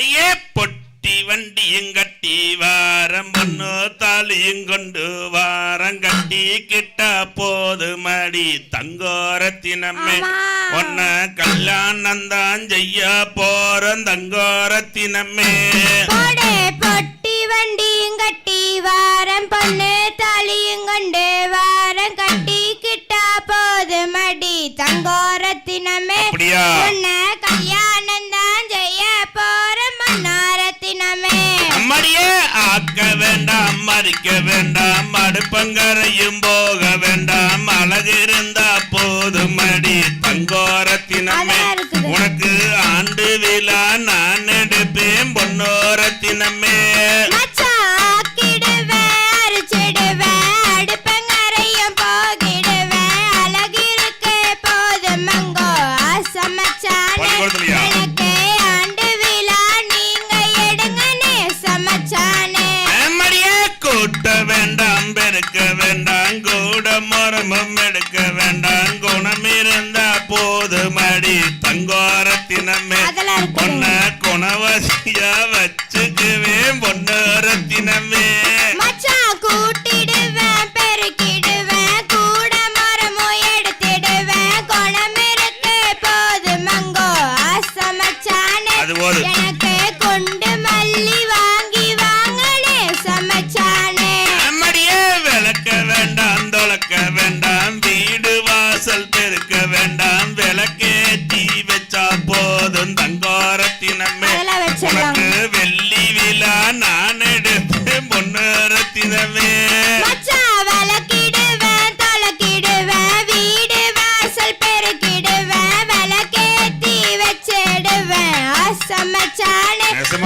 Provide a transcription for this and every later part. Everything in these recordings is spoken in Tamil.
அடியே பொட்டி வண்டி எங்கட்டி வாரம் பொண்ணு தாலியும் கொண்டு வாரம் கட்டி கிட்ட போது மடி தங்கோரத்தினம்மே ஒன்ன கல்யாணம் தான் செய்ய போறோம் தங்கோரத்தினம்மே. பொட்டி வண்டி எங்கட்டி வாரம் பொண்ணு தாலியும் கொண்டு வாரம் கட்டி கிட்ட போது மடி தங்கோரத்தினமே அப்படியா? ஆய ஆக்க வேண்டாம் மறிக்க வேண்டாம் அடுப்பங்கரையும் போக வேண்டாம் அழகு இருந்தா போதும் அடி. தங்கோரத்தினமே. மரமும் எடுக்க வேண்டாம். குணம் இருந்த போது மடி தங்கோரத்தினமே பொண்ண குணவசியா வச்சு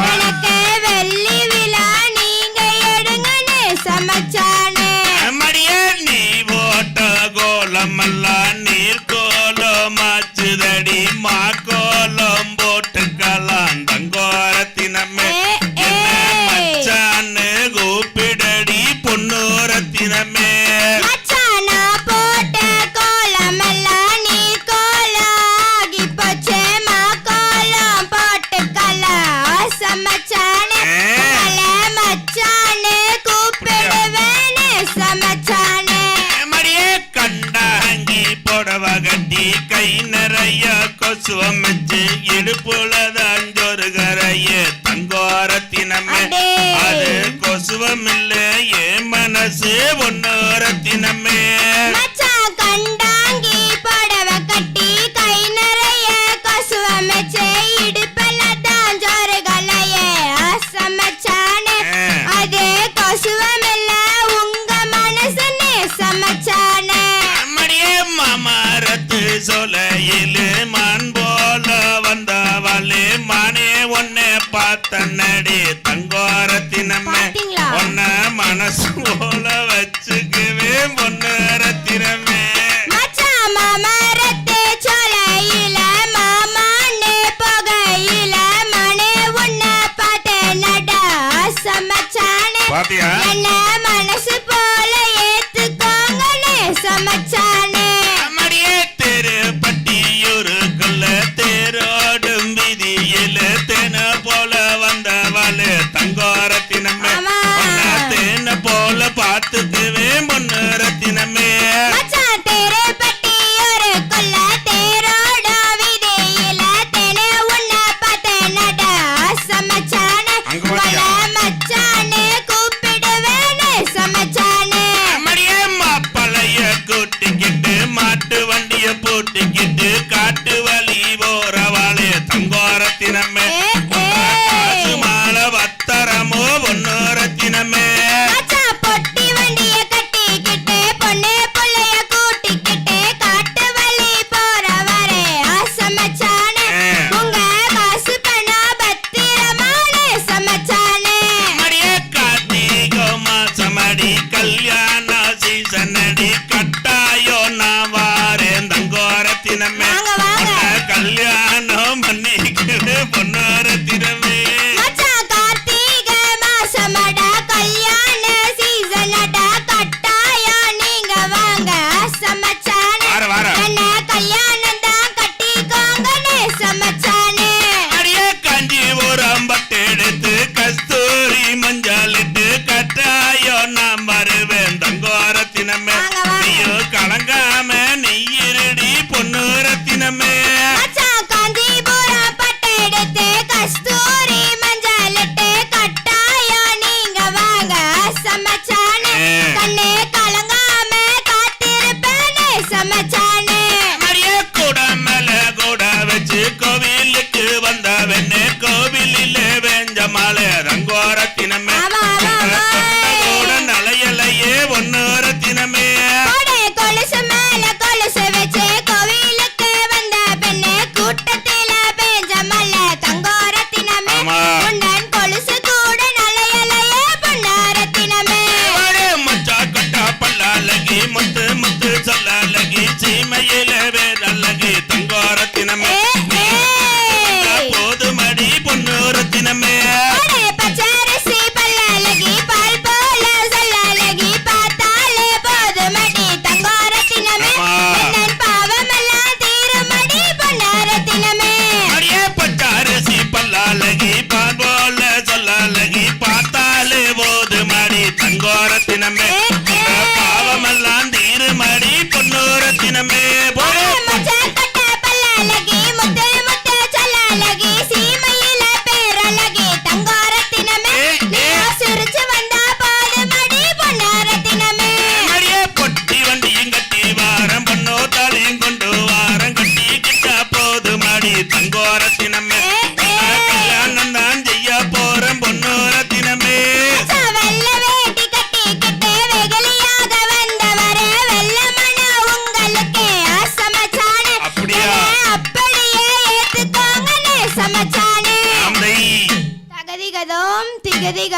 வணக்கம். நிறைய கொசுவம் வச்சு இடுப்புல தாஞ்சொரு கரையே தங்கோரத்தினமே அது கொசுவம் இல்ல மனசு ஒன்னோரத்தினமே. மனசு போல ஏத்துக்கோங்க நேசமச்சானே நம்மடியே தெரு பட்டியூரு கொல்ல தேரோடும் விதியில தேன போல வந்தவாள தங்கோரத்தினமே. தேன போல பார்த்துக்குவே பொண்ணு ரத்தினமே மச்சான் தெரு பட்டியூரு ನನ್ನ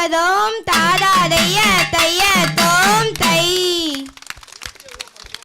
ஆந்தை தகதிகதோம் தாதாதைய தைய